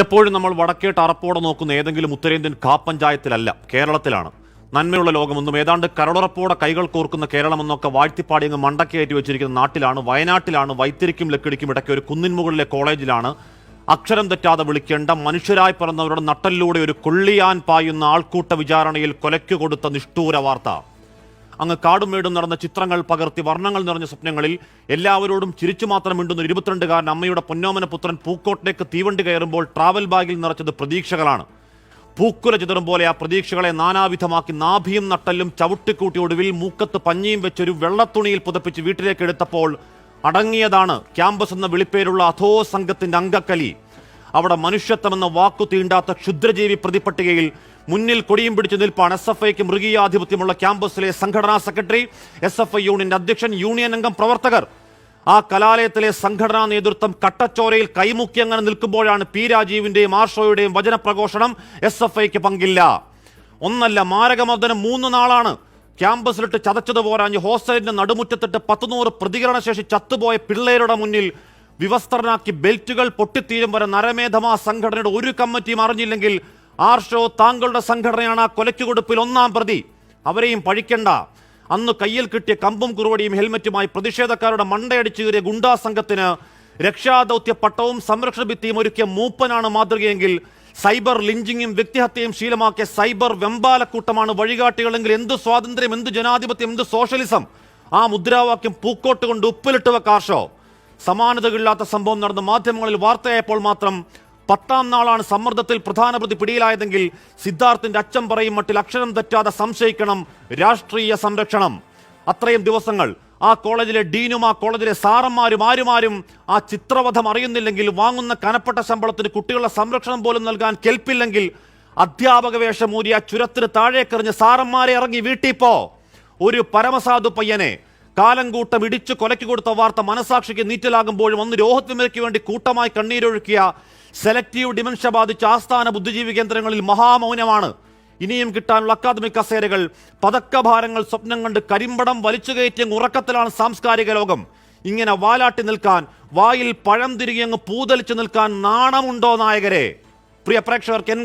എപ്പോഴും നമ്മൾ വടക്കേട്ട് അറപ്പോടെ നോക്കുന്ന ഏതെങ്കിലും ഉത്തരേന്ത്യൻ കാപ്പഞ്ചായത്തിലല്ല കേരളത്തിലാണ്. നന്മയുള്ള ലോകമെന്നും ഏതാണ്ട് കരടുറപ്പോടെ കൈകൾ കോർക്കുന്ന കേരളമെന്നൊക്കെ വാഴ്ത്തിപ്പാടി അങ്ങ് മണ്ടക്കയറ്റി വെച്ചിരിക്കുന്ന നാട്ടിലാണ് വയനാട്ടിലാണ് വൈത്തിരിക്കും ലക്കിടിക്കും ഇടയ്ക്ക് ഒരു കുന്നിൻമുകളിലെ കോളേജിലാണ്. അക്ഷരം തെറ്റാതെ വിളിക്കേണ്ട മനുഷ്യരായി പിറന്നവരുടെ നട്ടലിലൂടെ ഒരു കൊള്ളിയാൻ പായുന്ന ആൾക്കൂട്ട വിചാരണയിൽ കൊലയ്ക്ക് കൊടുത്ത നിഷ്ഠൂര വാർത്ത. അങ്ങ് കാടുമേടും നടന്ന ചിത്രങ്ങൾ പകർത്തി വർണങ്ങൾ നിറഞ്ഞ സ്വപ്നങ്ങളിൽ എല്ലാവരോടും ചിരിച്ചു മാത്രം മിണ്ടുന്ന ഇരുപത്തിരണ്ടുകാരൻ അമ്മയുടെ പൊന്നോമന പുത്രൻ പൂക്കോട്ടിലേക്ക് തീവണ്ടി കയറുമ്പോൾ ട്രാവൽ ബാഗിൽ നിറച്ചത് പ്രതീക്ഷകളാണ്. പൂക്കുല ചിതറും പോലെ ആ പ്രതീക്ഷകളെ നാനാവിധമാക്കി നാഭിയും നട്ടലും ചവിട്ടിക്കൂട്ടി ഒടുവിൽ മൂക്കത്ത് പഞ്ഞിയും വെച്ചൊരു വെള്ളത്തുണിയിൽ പുതപ്പിച്ച് വീട്ടിലേക്ക് എടുത്തപ്പോൾ അടങ്ങിയതാണ് ക്യാമ്പസ് എന്ന വിളിപ്പേരുള്ള അധോ സംഘത്തിന്റെ അങ്കക്കലി അവിടെ മനുഷ്യത്വമെന്ന വാക്കു തീണ്ടാത്ത ക്ഷുദ്രജീവി പ്രതിപട്ടികയിൽ മുന്നിൽ കൊടിയും പിടിച്ചു നിൽപ്പാണ് എസ് എഫ് ഐക്ക് മൃഗീയാധിപത്യമുള്ള ക്യാമ്പസിലെ സംഘടനാ സെക്രട്ടറി എസ് എഫ് ഐ യൂണിയന്റെ അധ്യക്ഷൻ യൂണിയൻ അംഗം പ്രവർത്തകർ. ആ കലാലയത്തിലെ സംഘടനാ നേതൃത്വം കട്ടച്ചോരയിൽ കൈമുക്കി അങ്ങനെ നിൽക്കുമ്പോഴാണ് പി രാജീവിന്റെയും ആർഷോയുടെയും വചനപ്രഘോഷണം എസ് എഫ് ഐക്ക് പങ്കില്ല. ഒന്നല്ല മാരകമർദ്ദനം മൂന്ന് നാളാണ്. ക്യാമ്പസിലിട്ട് ചതച്ചത് പോരാഞ്ഞ് ഹോസ്റ്റലിന്റെ നടുമുറ്റത്തിട്ട് പത്തുനൂറ് പ്രതികരണശേഷി ചത്തുപോയ പിള്ളേരുടെ മുന്നിൽ വിവസ്ത്രനാക്കി ബെൽറ്റുകൾ പൊട്ടിത്തീരും വരെ നരമേധമാ സംഘടനയുടെ ഒരു കമ്മിറ്റിയും അറിഞ്ഞില്ലെങ്കിൽ ആർഷോ താങ്കളുടെ സംഘടനയാണ് ആ കൊലയ്ക്കുകൊടുപ്പിൽ ഒന്നാം പ്രതി. അവരെയും പഴിക്കണ്ട. അന്ന് കയ്യിൽ കിട്ടിയ കമ്പും കുറുവടിയും ഹെൽമറ്റുമായി പ്രതിഷേധക്കാരുടെ മണ്ടയടിച്ചു കയറിയ ഗുണ്ടാ സംഘത്തിന് രക്ഷാദൗത്യ പട്ടവും സംരക്ഷണ ഭിത്തിയും ഒരുക്കിയ മൂപ്പനാണ് മാതൃകയെങ്കിൽ സൈബർ ലിഞ്ചിങ്ങും വ്യക്തിഹത്യയും ശീലമാക്കിയ സൈബർ വെമ്പാലക്കൂട്ടമാണ് വഴികാട്ടികളെങ്കിൽ എന്ത് സ്വാതന്ത്ര്യം എന്ത് ജനാധിപത്യം എന്ത് സോഷ്യലിസം? ആ മുദ്രാവാക്യം പൂക്കോട്ട് കൊണ്ട് ഉപ്പിലിട്ട് വെക്കാർഷോ സമാനതകളില്ലാത്ത സംഭവം നടന്ന മാധ്യമങ്ങളിൽ വാർത്തയായപ്പോൾ മാത്രം പത്താം നാളാണ് സമ്മർദ്ദത്തിൽ പ്രധാന പ്രതി പിടിയിലായതെങ്കിൽ സിദ്ധാർത്ഥിന്റെ അച്ഛൻ പറയും മട്ടിൽ അക്ഷരം തെറ്റാതെ സംശയിക്കണം രാഷ്ട്രീയ സംരക്ഷണം. അത്രയും ദിവസങ്ങൾ ആ കോളേജിലെ ഡീനും ആ കോളേജിലെ സാറന്മാരും ആരുമാരും ആ ചിത്രവധം അറിയുന്നില്ലെങ്കിൽ വാങ്ങുന്ന കനപ്പെട്ട ശമ്പളത്തിന് കുട്ടികളുടെ സംരക്ഷണം പോലും നൽകാൻ കെൽപ്പില്ലെങ്കിൽ അധ്യാപക വേഷമൂരി ആ ചുരത്തിന് താഴേക്കെറിഞ്ഞ് സാറന്മാരെ ഇറങ്ങി വീട്ടിപ്പോ ഒരു പരമസാധു പയ്യനെ കാലം കൂട്ടം ഇടിച്ചു കൊലയ്ക്ക് കൊടുത്ത വാർത്ത മനസാക്ഷിക്ക് നീറ്റലാകുമ്പോഴും അന്ന് രോഹത് വിമലയ്ക്ക് വേണ്ടി കൂട്ടമായി കണ്ണീരൊഴുക്കിയ സെലക്റ്റീവ് ഡിമൻഷ്യ ബാധിച്ച ആസ്ഥാന ബുദ്ധിജീവി കേന്ദ്രങ്ങളിൽ മഹാമൗനമാണ്. ഇനിയും കിട്ടാനുള്ള അക്കാദമിക് കസേരകൾ പതക്കഭാരങ്ങൾ സ്വപ്നം കണ്ട് കരിമ്പടം വലിച്ചു കയറ്റിയ ഉറക്കത്തിലാണ് സാംസ്കാരിക ലോകം. ഇങ്ങനെ വാലാട്ടി നിൽക്കാൻ വായിൽ പഴം തിരികെ അങ്ങ് പൂതലിച്ചു നിൽക്കാൻ നാണമുണ്ടോ നായകരെ? പ്രിയ പ്രേക്ഷകർക്ക്